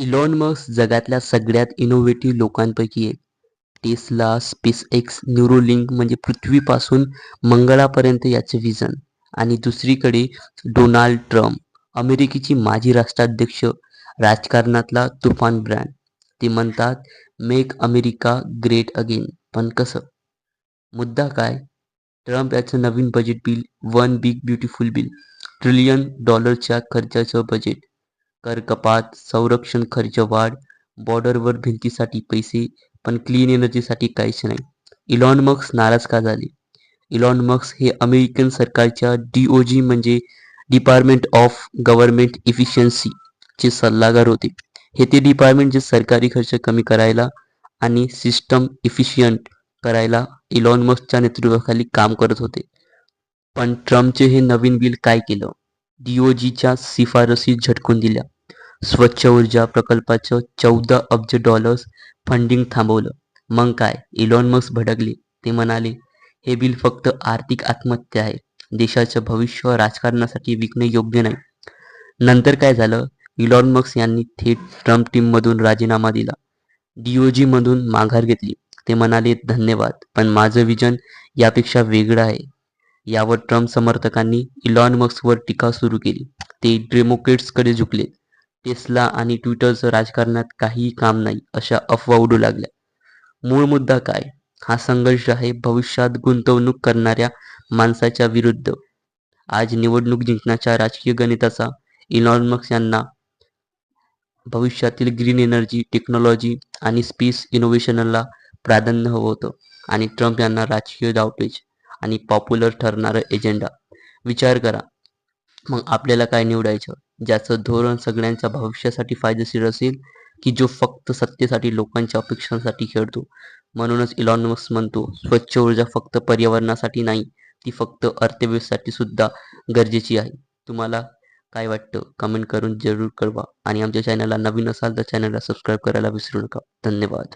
Elon Musk जगातल्या सगळ्यात innovative लोकांपैकी एक. टेस्ला, स्पेसएक्स, न्यूरोलिंक म्हणजे पृथ्वीपासून मंगळापर्यंत याचे व्हिजन. आणि दुसरीकडे डोनाल्ड ट्रम्प, अमेरिकेची माजी राष्ट्राध्यक्ष, राजकारणातला तुफान ब्रँड. ते म्हणतात मेक अमेरिका ग्रेट अगेन, पण कसं? मुद्दा काय? ट्रम्प याचं नवीन budget bill one big beautiful bill. Trillion डॉलरच्या खर्चाचं बजेट. करकपात, संरक्षण खर्च वाढ, बॉर्डरवर भिंतीसाठी पैसे, पण क्लीन एनर्जीसाठी काहीच नाही. इलॉन मक्स नाराज का झाले? इलॉन मक्स हे अमेरिकन सरकारच्या डीओजी म्हणजे डिपार्टमेंट ऑफ गव्हर्नमेंट इफिशियन्सी चे सल्लागार होते. हे ते डिपार्टमेंट जे सरकारी खर्च कमी करायला आणि सिस्टम इफिशियंट करायला इलॉन मस्कच्या नेतृत्वाखाली काम करत होते. पण ट्रम्पचे हे नवीन बिल काय केलं? डीओजीच्या शिफारसी झटकून दिल्या. स्वच्छ ऊर्जा प्रकल्पाचं चौदा अब्ज डॉलर्स फंडिंग थांबवलं. मग काय? इलॉन मस्क भडकले. ते म्हणाले, हे बिल फक्त आर्थिक आत्महत्या आहे. देशाचं भविष्य राजकारणासाठी विकणे योग्य नाही. नंतर काय झालं? इलॉन मस्क यांनी थेट ट्रम्प टीममधून राजीनामा दिला. डीओजीमधून माघार घेतली. ते म्हणाले धन्यवाद, पण माझं विजन यापेक्षा वेगळं आहे. यावर ट्रम्प समर्थकांनी इलॉन मस्कवर टीका सुरू केली. ते डेमोक्रेट्सकडे झुकले टेस्ला आणि ट्विटरचं राजकारणात काहीही काम नाही अशा अफवा उडू लागल्या. मूळ मुद्दा काय? हा संघर्ष आहे भविष्यात गुंतवणूक करणाऱ्या माणसाच्या विरुद्ध. आज निवडणूक जिंकण्याच्या राजकीय गणिताचा इलॉन मस्क यांना भविष्यातील ग्रीन एनर्जी, टेक्नॉलॉजी आणि स्पेस इनोव्हेशनला प्राधान्य हवं होतं आणि ट्रम्प यांना राजकीय डावपेच आणि पॉप्युलर ठरणारं एजेंडा. विचार करा, मग आपल्याला काय निवडायचं? ज्याचं धोरण सगळ्यांच्या भविष्यासाठी फायदेशीर असेल की जो फक्त सत्तेसाठी लोकांच्या अपेक्षांसाठी खेळतो? म्हणूनच इलॉनमस म्हणतो स्वच्छ ऊर्जा फक्त पर्यावरणासाठी नाही, ती फक्त अर्थव्यवस्थेसाठी सुद्धा गरजेची आहे. तुम्हाला काय वाटतं? कमेंट करून जरूर कळवा आणि आमच्या चॅनलला नवीन असाल तर चॅनलला सबस्क्राईब करायला विसरू नका. धन्यवाद.